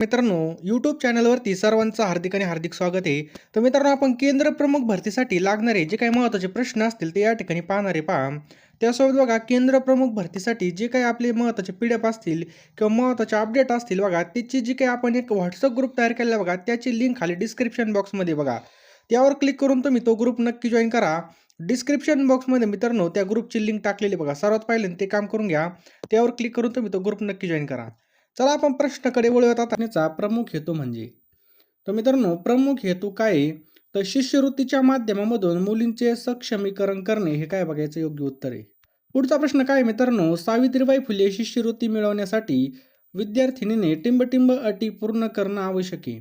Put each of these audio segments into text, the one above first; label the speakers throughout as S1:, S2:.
S1: मित्रांनो यूट्यूब चॅनलवरती सर्वांचं हार्दिक आणि हार्दिक स्वागत आहे. तर मित्रांनो आपण केंद्र प्रमुख भरतीसाठी लागणारे जे काही महत्त्वाचे प्रश्न असतील ते या ठिकाणी पाहणारे पहा. त्यासोबत बघा केंद्र प्रमुख भरतीसाठी जे काही आपले महत्त्वाचे पी असतील किंवा महत्त्वाचे अपडेट असतील बघा त्याची जी काही आपण एक व्हॉट्सअप ग्रुप तयार केलेला बघा त्याची लिंक खाली डिस्क्रिप्शन बॉक्समध्ये बघा. त्यावर क्लिक करून तुम्ही तो ग्रुप नक्की जॉईन करा. डिस्क्रिप्शन बॉक्समध्ये मित्रांनो त्या ग्रुपची लिंक टाकलेली बघा. सर्वात पहिले ते काम करून घ्या. त्यावर क्लिक करून तुम्ही तो ग्रुप नक्की जॉईन करा. चला आपण प्रश्नाकडे वळूयात आता. प्रमुख हेतू म्हणजे. तर मित्रांनो प्रमुख हेतू काय तर शिष्यवृत्तीच्या माध्यमामधून मुलींचे सक्षमीकरण करणे हे काय बघायचं योग्य उत्तर आहे. पुढचा प्रश्न काय मित्रांनो? सावित्रीबाई फुले शिष्यवृत्ती मिळवण्यासाठी विद्यार्थिनीने टिंबटिंब अटी पूर्ण करणं आवश्यक आहे.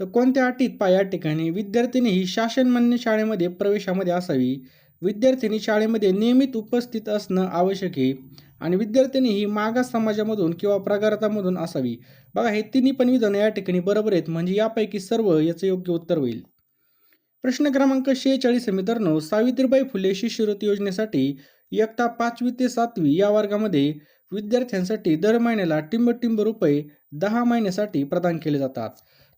S1: तर कोणत्या अटीत पा या ठिकाणी? विद्यार्थिनी ही शासनमान्य शाळेमध्ये प्रवेशामध्ये असावी. विद्यार्थिनी शाळेमध्ये नियमित उपस्थित असणं आवश्यक आहे. आणि विद्यार्थिनी ही मागास समाजामधून किंवा प्रगारतामधून असावी. बघा हे तिन्ही पण विधानं या ठिकाणी बरोबर आहेत म्हणजे यापैकी सर्व याचं योग्य उत्तर होईल. प्रश्न क्रमांक शेहेचाळीस मित्रांनो. सावित्रीबाई फुले शिष्यवृत्ती योजनेसाठी इयत्ता पाचवी ते सातवी या वर्गामध्ये विद्यार्थ्यांसाठी दर महिन्याला टिंबटिंब रुपये दहा महिन्यासाठी प्रदान केले जातात.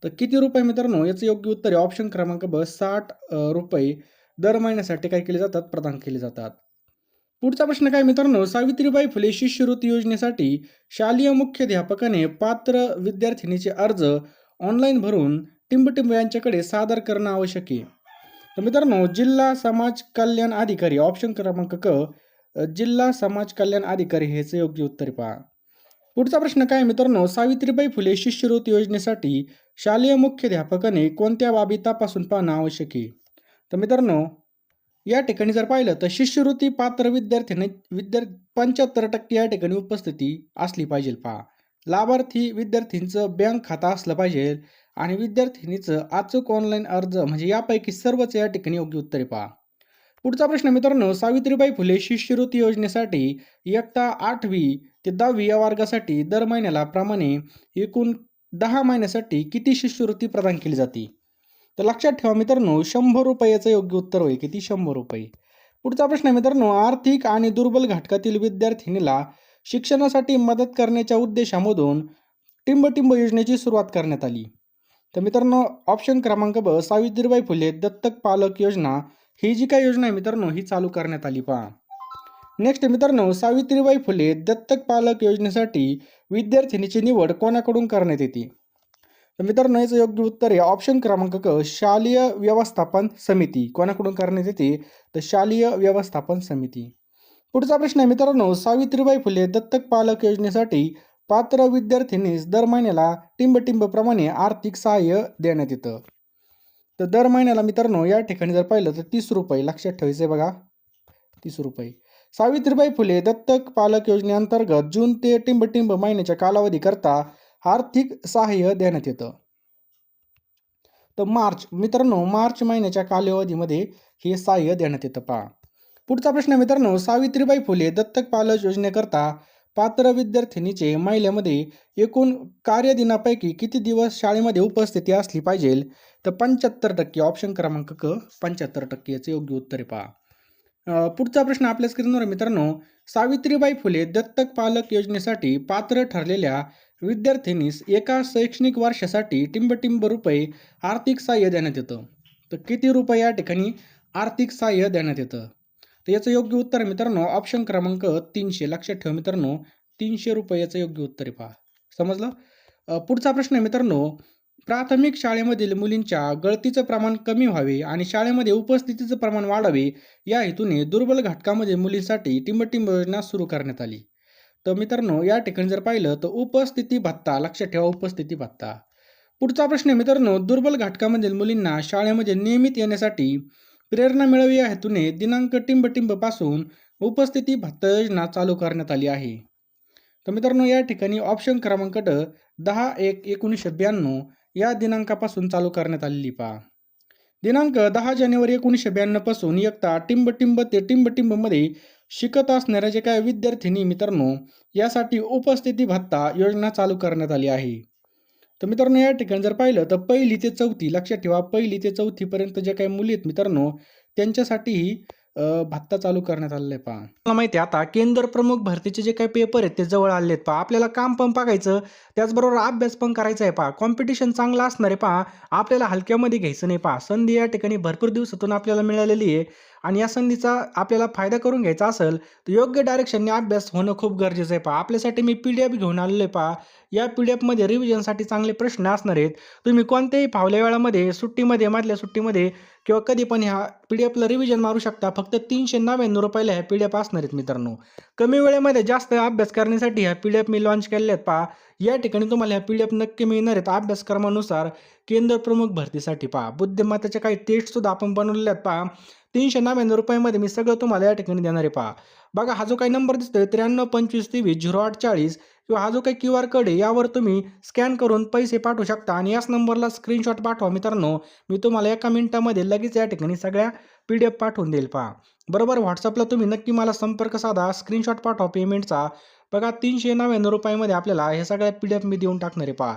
S1: तर किती रुपये मित्रांनो? याचं योग्य उत्तर आहे. ऑप्शन क्रमांक ब साठ रुपये दर महिन्यासाठी काय केले जातात? प्रदान केले जातात. पुढचा प्रश्न काय मित्रांनो? सावित्रीबाई फुले शिष्यवृत्ती योजनेसाठी शालेय मुख्याध्यापकाने पात्र विद्यार्थिनीचे अर्ज ऑनलाईन भरून टिंबटिंब यांच्याकडे सादर करणं आवश्यक आहे. तर मित्रांनो जिल्हा समाज कल्याण अधिकारी ऑप्शन क्रमांक क जिल्हा समाज कल्याण अधिकारी हेच योग्य उत्तर पहा. पुढचा प्रश्न काय मित्रांनो? सावित्रीबाई फुले शिष्यवृत्ती योजनेसाठी शालेय मुख्याध्यापकाने कोणत्या बाबी तपासून पाहणं आवश्यक आहे? तर मित्रांनो या ठिकाणी जर पाहिलं तर शिष्यवृत्ती पात्र विद्यार्थ्यांनी विद्यार्थी पंच्याहत्तर टक्के या ठिकाणी उपस्थिती असली पाहिजे. पहा. लाभार्थी विद्यार्थींचं बँक खाता असलं पाहिजे आणि विद्यार्थिनीचं अचूक ऑनलाईन अर्ज म्हणजे यापैकी सर्वच या ठिकाणी योग्य उत्तरे पहा. पुढचा प्रश्न मित्रांनो सावित्रीबाई फुले शिष्यवृत्ती योजनेसाठी इयत्ता आठवी ते दहावी या वर्गासाठी दर महिन्याला प्रमाणे एकूण दहा महिन्यासाठी किती शिष्यवृत्ती प्रदान केली जाते? तर लक्षात ठेवा मित्रांनो शंभर रुपयाचं योग्य उत्तर होईल. किती? शंभर रुपये. पुढचा प्रश्न आहे मित्रांनो आर्थिक आणि दुर्बल घटकातील विद्यार्थिनीला शिक्षणासाठी मदत करण्याच्या उद्देशामधून टिंबटिंब योजनेची सुरुवात करण्यात आली. तर मित्रांनो ऑप्शन क्रमांक ब सावित्रीबाई फुले दत्तक पालक योजना. ही जी काही योजना आहे मित्रांनो ही चालू करण्यात आली. पहा. नेक्स्ट मित्रांनो सावित्रीबाई फुले दत्तक पालक योजनेसाठी विद्यार्थिनीची निवड कोणाकडून करण्यात येते? तर मित्रांनो याचं योग्य उत्तर आहे. ऑप्शन क्रमांक क शालेय व्यवस्थापन समिती. कोणाकडून करण्यात येते? तर शालेय व्यवस्थापन समिती. पुढचा प्रश्न आहे मित्रांनो सावित्रीबाई फुले दत्तक पालक योजनेसाठी पात्र विद्यार्थ्यांनीच दर महिन्याला टिंबटिंबप्रमाणे आर्थिक सहाय्य देण्यात येतं. तर दर महिन्याला मित्रांनो या ठिकाणी जर पाहिलं तर तीस रुपये. लक्षात ठेवायचे बघा. तीस रुपये. सावित्रीबाई फुले दत्तक पालक योजनेअंतर्गत जून ते टिंबटिंब महिन्याच्या कालावधीकरता आर्थिक सहाय्य देण्यात येतं. तर मार्च मित्रांनो मार्च महिन्याच्या कालावधीमध्ये हे सहाय्य देण्यात येतं पहा. पुढचा प्रश्न मित्रांनो सावित्रीबाई फुले दत्तक पालक योजनेकरता पात्र विद्यार्थिनीचे महिलेमध्ये एकूण कार्यदिनापैकी किती दिवस शाळेमध्ये उपस्थिती असली पाहिजे? तर पंच्याहत्तर टक्के. ऑप्शन क्रमांक क पंच्याहत्तर टक्के याचं योग्य उत्तर आहे पहा. पुढचा प्रश्न आपल्या स्क्रीनवर मित्रांनो सावित्रीबाई फुले दत्तक पालक योजनेसाठी पात्र ठरलेल्या विद्यार्थिनीस एका शैक्षणिक वर्षासाठी टिंबटिंब रुपये आर्थिक सहाय्य देण्यात येतं. तर किती रुपये या ठिकाणी आर्थिक सहाय्य देण्यात येतं? तर याचं योग्य उत्तर मित्रांनो ऑप्शन क्रमांक तीनशे. लक्षात ठेवा मित्रांनो तीनशे रुपये याचं योग्य उत्तर पहा. समजलं? पुढचा प्रश्न आहे मित्रांनो प्राथमिक शाळेमधील मुलींच्या गळतीचं प्रमाण कमी व्हावे आणि शाळेमध्ये उपस्थितीचं प्रमाण वाढावे या हेतूने दुर्बल घटकामध्ये मुलींसाठी टिंबटिंब योजना सुरू करण्यात आली. तर मित्रांनो या ठिकाणी जर पाहिलं तर उपस्थिती भत्ता लक्षात ठेवा उपस्थिती भत्ता. पुढचा प्रश्न आहे मित्रांनो दुर्बल घटकामधील मुलींना शाळेमध्ये नियमित येण्यासाठी प्रेरणा मिळावी या हेतूने दिनांक टिंबटिंबपासून उपस्थिती भत्ता योजना चालू करण्यात आली आहे. तर मित्रांनो या ठिकाणी ऑप्शन क्रमांक ड दहा एक एकोणीसशे ब्याण्णव या दिनांकापासून चालू करण्यात आलेली पहा. दिनांक दहा जानेवारी एकोणीसशे ब्याण्णवपासून एकता इयत्ता टिंबटिंब ते टिंबटिंबमध्ये शिकत असणाऱ्या जे काही विद्यार्थिनी मित्रांनो यासाठी उपस्थिती भत्ता योजना चालू करण्यात आली आहे. तर मित्रांनो या ठिकाणी जर पाहिलं तर पहिली ते चौथी लक्षात ठेवा पहिली ते चौथीपर्यंत जे काही मुली आहेत मित्रांनो त्यांच्यासाठीही भत्ता चालू करण्यात आलेला आहे पहा. मला माहिती आहे आता केंद्र प्रमुख भरतीचे जे काही पेपर आहेत ते जवळ आले आहेत पहा. आपल्याला काम पण बघायचं त्याचबरोबर अभ्यास पण करायचा आहे पहा. कॉम्पिटिशन चांगलं असणार आहे पहा. आपल्याला हलक्यामध्ये घ्यायचं नाही पहा. संधी या ठिकाणी भरपूर दिवसातून आपल्याला मिळालेली आहे. आणि या संधीचा आपल्याला फायदा करून घ्यायचा असेल तर योग्य डायरेक्शनने अभ्यास होणं खूप गरजेचं आहे पहा. आपल्यासाठी मी पी डी एफ घेऊन आलेलो आहे पहा. या पी डी एफमध्ये रिव्हिजनसाठी चांगले प्रश्न असणार आहेत. तुम्ही कोणत्याही फावल्या वेळामध्ये सुट्टीमध्ये मधल्या सुट्टीमध्ये किंवा कधी पण ह्या पी डी एफला रिव्हिजन मारू शकता. फक्त तीनशे नव्याण्णव रुपयाला ह्या पी डी एफ असणार आहेत मित्रांनो. कमी वेळेमध्ये जास्त अभ्यास करण्यासाठी ह्या पी डी एफ मी लॉन्च केलेल्या आहेत पहा. या ठिकाणी तुम्हाला ह्या पी डी एफ नक्की मिळणार आहेत अभ्यासक्रमानुसार केंद्र प्रमुख भरतीसाठी पहा. बुद्धिमत्ताच्या काही टेस्टसुद्धा आपण बनवलेल्या आहेत पहा. तीनशे नव्याण्णव रुपयामध्ये मी सगळं तुम्हाला या ठिकाणी देणार आहे पहा. बघा हा जो काही नंबर दिसतोय त्र्याण्णव पंचवीस तेवीस झिरो आठ चाळीस किंवा हा जो काही क्यू आर कोड आहे यावर तुम्ही स्कॅन करून पैसे पाठवू शकता. आणि याच नंबरला स्क्रीनशॉट पाठवा. मित्रांनो मी तुम्हाला एका मिनिटामध्ये लगेच या ठिकाणी सगळ्या पी डी एफ पाठवून देईल. पहा. बरोबर व्हॉट्सअपला तुम्ही नक्की मला संपर्क साधा. स्क्रीनशॉट पाठवा पेमेंटचा. बघा तीनशे नव्याण्णव रुपयामध्ये आपल्याला हे सगळ्या पी डी एफ मी देऊन टाकणार आहे पहा.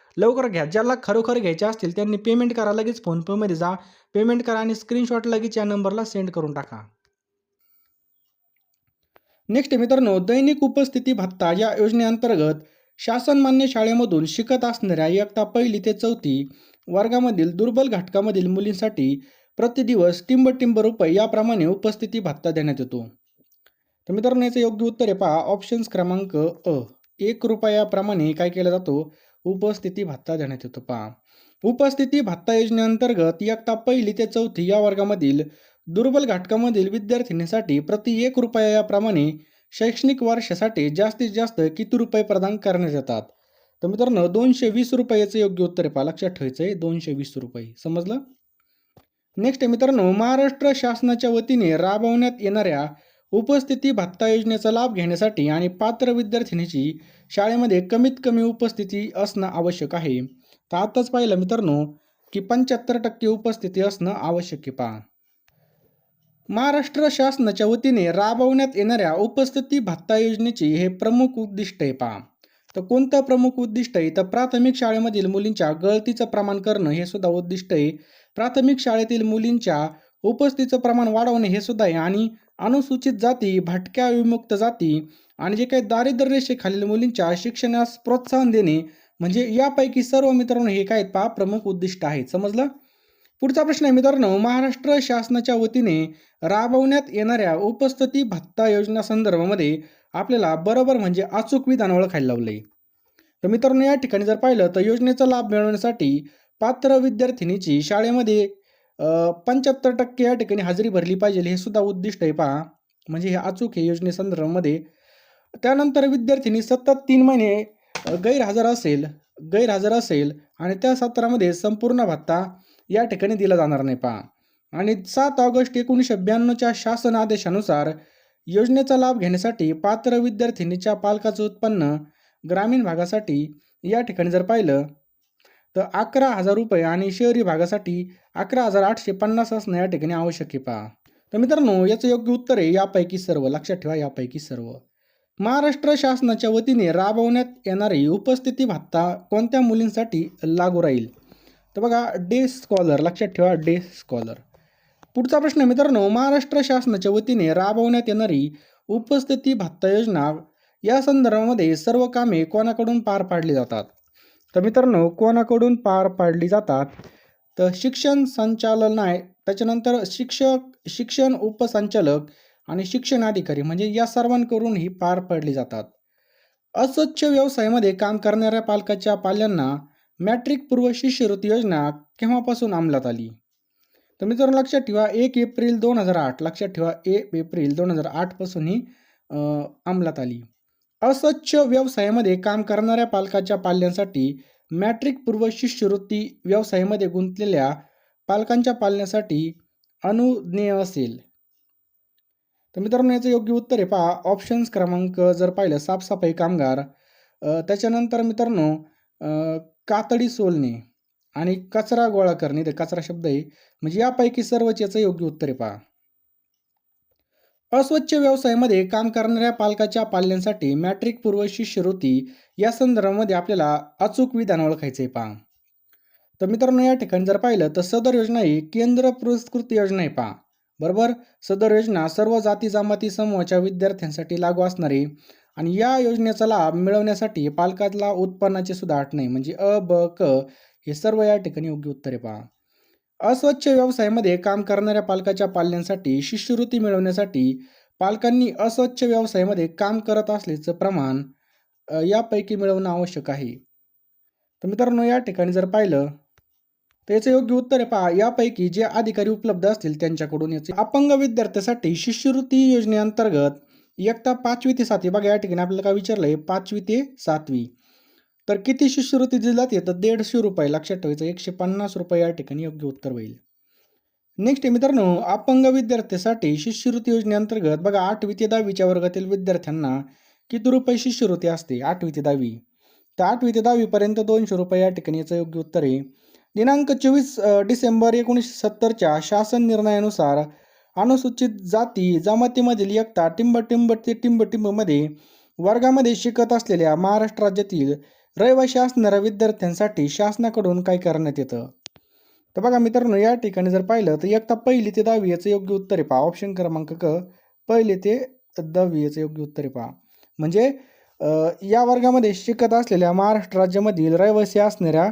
S1: लवकर घ्या. ज्याला खरोखर घ्यायचे असतील त्यांनी पेमेंट करा लगेच फोनपेमध्ये जा. पेमेंट करा आणि स्क्रीनशॉट लगेच या नंबरला सेंड करून टाका. नेक्स्ट मित्रांनो दैनिक उपस्थिती भत्ता या योजनेअंतर्गत शासनमान्य शाळेमधून शिकत असणाऱ्या इयत्ता पहिली ते चौथी वर्गामधील दुर्बल घटकामधील मुलींसाठी प्रतिदिवस टिंब टिंब रुपये याप्रमाणे उपस्थिती भत्ता देण्यात येतो. तर मित्रांनो याचं योग्य उत्तर आहे पहा. ऑप्शन्स क्रमांक अ. एक रुपयाप्रमाणे काय केला जातो? उपस्थिती भत्ता देण्यात येतो. पहा. उपस्थिती भत्ता योजनेअंतर्गत इयत्ता पहिली ते चौथी या वर्गामधील दुर्बल घटकामधील विद्यार्थिनीसाठी प्रति एक रुपया याप्रमाणे शैक्षणिक वर्षासाठी जास्तीत जास्त किती रुपये प्रदान करण्यात येतात? तर मित्रांनो दोनशे वीस रुपयाचं योग्य उत्तर पहा. लक्षात ठेवायचं आहे. दोनशे वीस रुपये. समजलं? नेक्स्ट मित्रांनो महाराष्ट्र शासनाच्या वतीने राबवण्यात येणाऱ्या उपस्थिती भत्ता योजनेचा लाभ घेण्यासाठी आणि पात्र विद्यार्थिनीची शाळेमध्ये कमीत कमी उपस्थिती असणं आवश्यक आहे. तर आताच पाहिलं मित्रांनो की पंच्याहत्तर टक्के उपस्थिती असणं आवश्यक आहे पहा. महाराष्ट्र शासनाच्या वतीने राबवण्यात येणाऱ्या उपस्थिती भत्ता योजनेची हे प्रमुख उद्दिष्ट आहे पहा. तर कोणतं प्रमुख उद्दिष्ट आहे? तर प्राथमिक शाळेमधील मुलींच्या गळतीचं प्रमाण करणं हे सुद्धा उद्दिष्ट आहे. प्राथमिक शाळेतील मुलींच्या उपस्थितीचं प्रमाण वाढवणे हे सुद्धा आहे आणि अनुसूचित जाती भटक्या विमुक्त जाती आणि जे काही दारिद्र्य रेषेखालील मुलींच्या शिक्षणास प्रोत्साहन देणे म्हणजे यापैकी सर्व मित्रांनो हे काय आहेत पहा प्रमुख उद्दिष्ट आहेत. समजलं? पुढचा प्रश्न आहे मित्रांनो महाराष्ट्र शासनाच्या वतीने राबवण्यात येणाऱ्या उपस्थिती भत्ता योजना संदर्भामध्ये आपल्याला बरोबर म्हणजे अचूक विधान ओळखायला लावले तर मित्रांनो या ठिकाणी जर पाहिलं तर योजनेचा लाभ मिळवण्यासाठी पात्र विद्यार्थिनीची शाळेमध्ये पंच्याहत्तर टक्के या ठिकाणी हजेरी भरली पाहिजे हे सुद्धा उद्दिष्ट आहे पहा. म्हणजे हे अचूक आहे योजनेसंदर्भामध्ये त्यानंतर विद्यार्थिनी सतत तीन महिने गैरहजर असेल गैरहजर असेल आणि त्या सत्रामध्ये संपूर्ण भत्ता या ठिकाणी दिला जाणार नाही पहा. आणि सात ऑगस्ट एकोणीसशे ब्याण्णवच्या शासन आदेशानुसार योजनेचा लाभ घेण्यासाठी पात्र विद्यार्थिनीच्या पालकाचं उत्पन्न ग्रामीण भागासाठी या ठिकाणी जर पाहिलं तर अकरा हजार रुपये आणि शहरी भागासाठी अकरा हजार आठशे पन्नास असणं या ठिकाणी आवश्यक आहे पहा. तर मित्रांनो याचं योग्य उत्तर आहे यापैकी सर्व लक्षात ठेवा यापैकी सर्व. महाराष्ट्र शासनाच्या वतीने राबवण्यात येणारी उपस्थिती भत्ता कोणत्या मुलींसाठी लागू राहील? तर बघा डे स्कॉलर लक्षात ठेवा डे स्कॉलर. पुढचा प्रश्न मित्रांनो महाराष्ट्र शासनाच्या वतीने राबवण्यात येणारी उपस्थिती भत्ता योजना या संदर्भामध्ये सर्व कामे कोणाकडून पार पाडली जातात? तर मित्रांनो कोणाकडून पार पाडली जातात? तर शिक्षण संचालनाय त्याच्यानंतर शिक्षक शिक्षण उपसंचालक आणि शिक्षण अधिकारी म्हणजे या सर्वांकडून ही पार पाडली जातात. अस्वच्छ व्यवसायामध्ये काम करणाऱ्या पालकाच्या पाल्यांना मॅट्रिक पूर्व शिष्यवृत्ती योजना केव्हापासून अंमलात आली? तर मित्रांनो लक्षात ठेवा एक एप्रिल दोन हजार आठ लक्षात ठेवा एक एप्रिल दोन हजार आठपासून ही अंमलात आली. अस्वच्छ व्यवसायामध्ये काम करणाऱ्या पालकाच्या पाल्यांसाठी मॅट्रिक पूर्व शिष्यवृत्ती व्यवसायामध्ये गुंतलेल्या पालकांच्या पालण्यासाठी अनुज्ञेय असेल. तर मित्रांनो याचं योग्य उत्तर आहे. पहा ऑप्शन्स क्रमांक जर पाहिलं साफसफाई कामगार. त्याच्यानंतर मित्रांनो कातडी सोलणे आणि कचरा गोळा करणे. ते कचरा शब्द आहे. म्हणजे यापैकी सर्वच याचं योग्य उत्तर आहे पहा. अस्वच्छ व्यवसायामध्ये काम करणाऱ्या पालकाच्या पाल्यांसाठी मॅट्रिक पूर्व शिष्यवृत्ती या संदर्भामध्ये आपल्याला अचूक विधान ओळखायचं आहे पहा. तर मित्रांनो या ठिकाणी जर पाहिलं तर सदर योजना ही केंद्र पुरस्कृत योजना आहे पहा. बरोबर? सदर योजना सर्व जाती जमाती समूहाच्या विद्यार्थ्यांसाठी लागू असणारी आणि या योजनेचा लाभ मिळवण्यासाठी पालकाला उत्पन्नाची सुद्धा अट नाही म्हणजे अ ब क हे सर्व या ठिकाणी योग्य उत्तर आहे पहा. अस्वच्छ व्यवसायामध्ये काम करणाऱ्या पालकाच्या पाल्यांसाठी शिष्यवृत्ती मिळवण्यासाठी पालकांनी अस्वच्छ व्यवसायामध्ये काम करत असल्याचं प्रमाण यापैकी मिळवणं आवश्यक आहे. तर मित्रांनो या ठिकाणी जर पाहिलं तर याचं योग्य उत्तर आहे पहा. यापैकी जे अधिकारी उपलब्ध असतील त्यांच्याकडून याचे अपंग विद्यार्थ्यासाठी शिष्यवृत्ती योजनेअंतर्गत इयत्ता पाचवी ते सातवी. बघा या ठिकाणी आपल्याला काय विचारलं आहे पाचवी ते सातवी. तर किती शिष्यवृत्ती दिली जाते तर दीडशे रुपये. लक्षात ठेवायचं एकशे पन्नास रुपये या ठिकाणी योग्य उत्तर होईल. नेक्स्ट आहे मित्रांनो अपंग विद्यार्थ्यासाठी शिष्यवृत्ती योजनेअंतर्गत बघा आठवी ते दहावीच्या वर्गातील विद्यार्थ्यांना किती रुपये शिष्यवृत्ती असते? आठवी ते दहावी. तर आठवी ते दहावीपर्यंत दोनशे रुपये या ठिकाणी याचं योग्य उत्तर आहे. दिनांक चोवीस डिसेंबर एकोणीसशे सत्तरच्या शासन निर्णयानुसार अनुसूचित जाती जमातीमधील एकता टिंबटिंब ते टिंबटिंबमध्ये वर्गामध्ये शिकत असलेल्या महाराष्ट्र राज्यातील रहिवाशी असणाऱ्या विद्यार्थ्यांसाठी शासनाकडून काय करण्यात येतं? तर बघा मित्रांनो या ठिकाणी जर पाहिलं तर एकता पहिली ते दहावी याचं योग्य उत्तर आहे पहा. ऑप्शन क्रमांक क पहिले ते दहावी याचं योग्य उत्तर आहे पहा. म्हणजे या वर्गामध्ये शिकत असलेल्या महाराष्ट्र राज्यामधील रहिवासी असणाऱ्या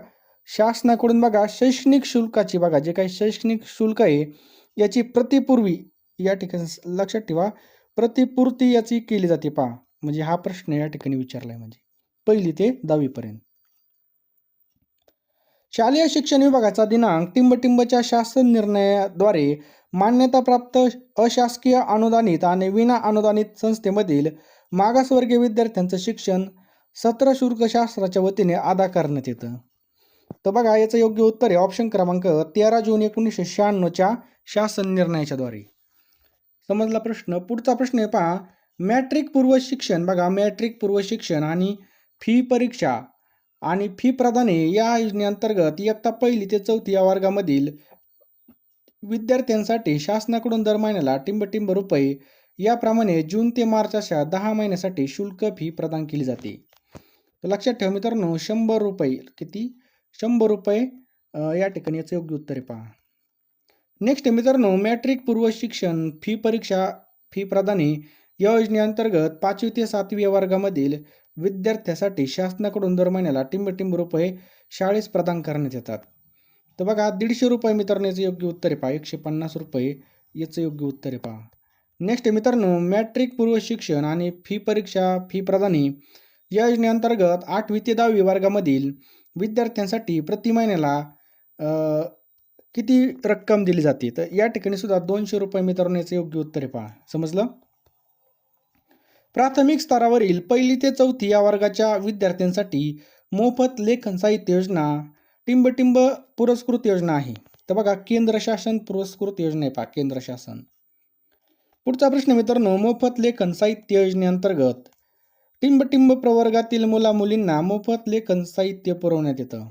S1: शासनाकडून बघा शैक्षणिक शुल्काची बघा जे काही शैक्षणिक शुल्क आहे याची प्रतिपूर्वी या ठिकाणी लक्षात ठेवा. प्रतिपूर्ती याची केली जाते पहा. म्हणजे हा प्रश्न या ठिकाणी विचारला आहे म्हणजे. पहिली ते दहावीपर्यंत. शालेय शिक्षण विभागाचा दिनांक टिंबटिंबच्या शासन निर्णयाद्वारे मान्यताप्राप्त अशासकीय अनुदानित आणि विना अनुदानित संस्थेमधील मागासवर्गीय विद्यार्थ्यांचं शिक्षण सत्र शुल्कशास्त्राच्या वतीने अदा करण्यात येतं. तर बघा याचं योग्य उत्तर आहे. ऑप्शन क्रमांक तेरा जून एकोणीसशे शहाण्णवच्या शासन निर्णयाच्याद्वारे. समजला प्रश्न. पुढचा प्रश्न आहे पहा. मॅट्रिक पूर्व शिक्षण. बघा मॅट्रिक पूर्व शिक्षण आणि फी परीक्षा आणि फी प्रदाने या योजनेअंतर्गत इयत्ता पहिली ते चौथी या वर्गामधील विद्यार्थ्यांसाठी शासनाकडून दर महिन्याला टिंबटिंब रुपये याप्रमाणे जून ते मार्च अशा दहा महिन्यासाठी शुल्क फी प्रदान केली जाते. तर लक्षात ठेवा मित्रांनो शंभर रुपये किती? शंभर रुपये या ठिकाणी याचं योग्य उत्तर आहे पहा. नेक्स्ट मित्रांनो मॅट्रिक पूर्व शिक्षण फी परीक्षा फी प्रदाने या योजनेअंतर्गत पाचवी ते सातवी या वर्गामधील विद्यार्थ्यासाठी शासनाकडून दर महिन्याला टिंबटिंब रुपये शाळेस प्रदान करण्यात येतात. तर बघा दीडशे रुपये मित्रांनो याचं योग्य उत्तर आहे पहा. एकशे पन्नास रुपये याचं योग्य उत्तर आहे पहा. नेक्स्ट मित्रांनो मॅट्रिक पूर्व शिक्षण आणि फी परीक्षा फी प्रदानी या योजनेअंतर्गत आठवी ते दहावी वर्गामधील विद्यार्थ्यांसाठी प्रति महिन्याला किती रक्कम दिली जाते? तर या ठिकाणी सुद्धा दोनशे रुपये मित्रांनो याचं योग्य उत्तर आहे पहा. समजलं? प्राथमिक स्तरावरील पहिली ते चौथी या वर्गाच्या विद्यार्थ्यांसाठी मोफत लेखन साहित्य योजना टिंबटिंब पुरस्कृत योजना आहे. तर बघा केंद्र शासन पुरस्कृत योजना आहे पहा केंद्र शासन. पुढचा प्रश्न मित्रांनो मोफत लेखन साहित्य योजनेअंतर्गत टिंबटिंब प्रवर्गातील मुला मुलींना मोफत लेखन साहित्य पुरवण्यात येतं.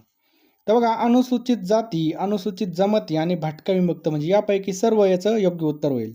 S1: तर बघा अनुसूचित जाती अनुसूचित जमाती आणि भटका विमुक्त म्हणजे यापैकी सर्व याचं योग्य उत्तर होईल.